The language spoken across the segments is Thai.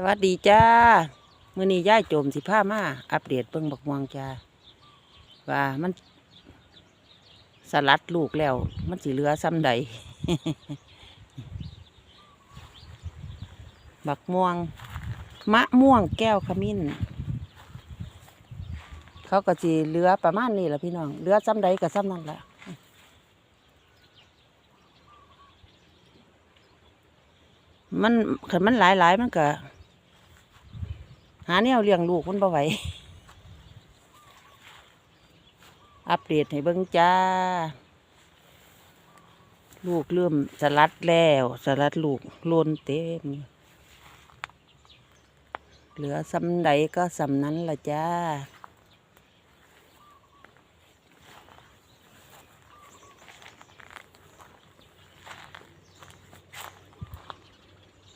สวัสดีจ้ามื้อนี้ย่ายโจมสิพามาอัปเดตเบิ่งบักม่วงจ้าว่ามัน สลัดลูกแล้ว มันสิเหลือซ้ำใดบักม่วง มะม่วงแก้วขมิ้น เขาก็สิเหลือประมาณนี้แหละพี่น้องเหลือซ้ำใดก็ซ้ำนั่นแหละมันขันมันหลายหลายๆมันก็ หาแนวเลี้ยงลูกมันบ่ไหวอัปเดตให้เบิ่งจ้า ลูกเริ่มสลัดแล้วสลัดลูกโลนเต็ม เหลือสำใดก็สำนั้นละจ้า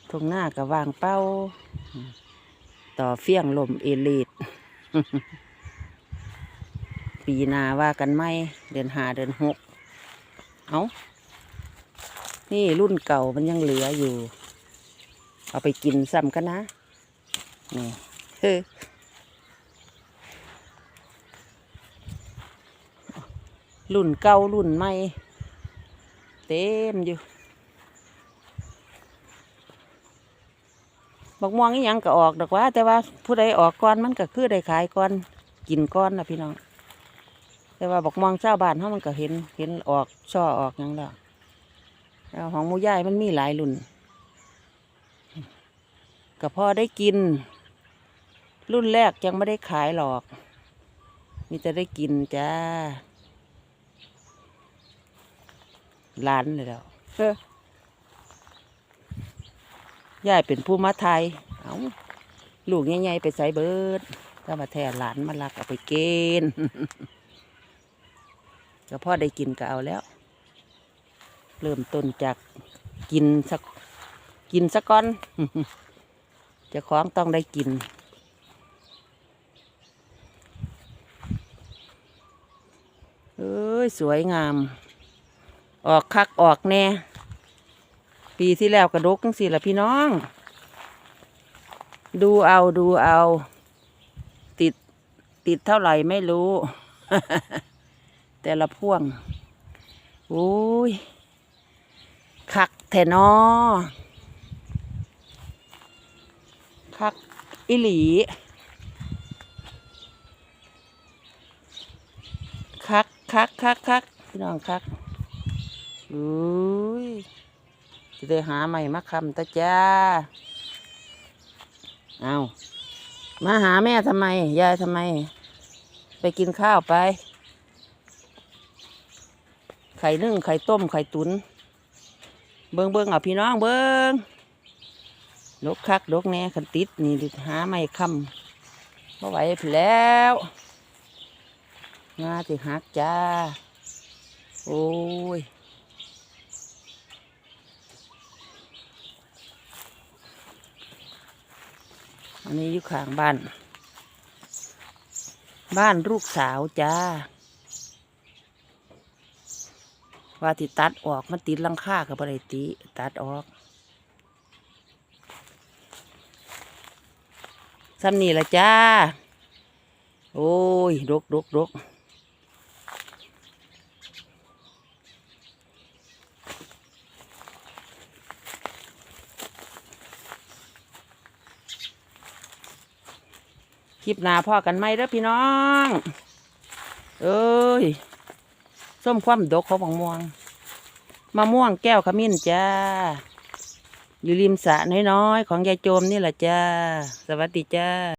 ตรงหน้าก็วางเป้า ต่อเฟี้ยงลมเอลีดปีนาว่ากันไหมเดือนหาเดือนหกเอานี่รุ่นเก่ามันยังเหลืออยู่ เอาไปกินซ้ำกันนะนี่เฮ้รุ่นเก่ารุ่นใหม่ เต็มอยู่ บักม่วงอีหยังก็ออกดอกว่า แต่ว่าผู้ใดออกก่อนมันก็คือได้ขายก่อนกินก่อนนะพี่น้อง แต่ว่าบักม่วงชาวบ้านเขามันก็เห็นเห็นออกช่อออกยังแล้วแล้วของมูย่ายมันมีหลายรุ่นก็พอได้กิน รุ่นแรกยังไม่ได้ขายหรอก มีแต่ได้กินจ้าหลานเลยแล้วเออ ยายเป็นผู้มาไทยเอาลูกใหญ่ๆไปใส่เบิร์ดถ้ามาแทนหลานมาลักเอาไปเกณฑ์ก็พ่อได้กินก็เอาแล้ว เริ่มต้นจากกินสักกินสักก้อนจะคล้องต้องได้กิน เอ้ย สวยงาม ออกคักออกแน่ ปีที่แล้วกระดกจังสิละพี่น้อง ดูเอาดูเอา ติดติดเท่าไหร่ไม่รู้ แต่ละพ่วงโอ้ยคักแทนอคักอิหลีคักคักคักคักพี่น้องคักอุ้ย จะได้หาใหม่มาคำตาจ้า เอามาหาแม่ทำไม ยายทำไม ไปกินข้าวไป ไข่นึ่งไข่ต้มไข่ตุน เบิงเบิงเอาพี่น้องเบิงลกคักลกแน่ขันติดนี่หาไม่คำมาไหวแล้วงาติหักจ้า โอ้ย อันนี้อยู่ข้างบ้าน บ้านลูกสาวจ้า ว่าที่ตัดออกมันติดลังคากับบริติตัดออกซ้ำนี่ละจ้า โอ้ยรกรกรก คลิปหน้าพ่อกันไหมเด้อพี่น้อง เอ้ย ส้มคว่ำดกเขาบังม่วงมะม่วงแก้วขมิ้นจ้า อยู่ริมสระน้อยๆ ของยายโจมนี่แหละจ้า สวัสดีจ้า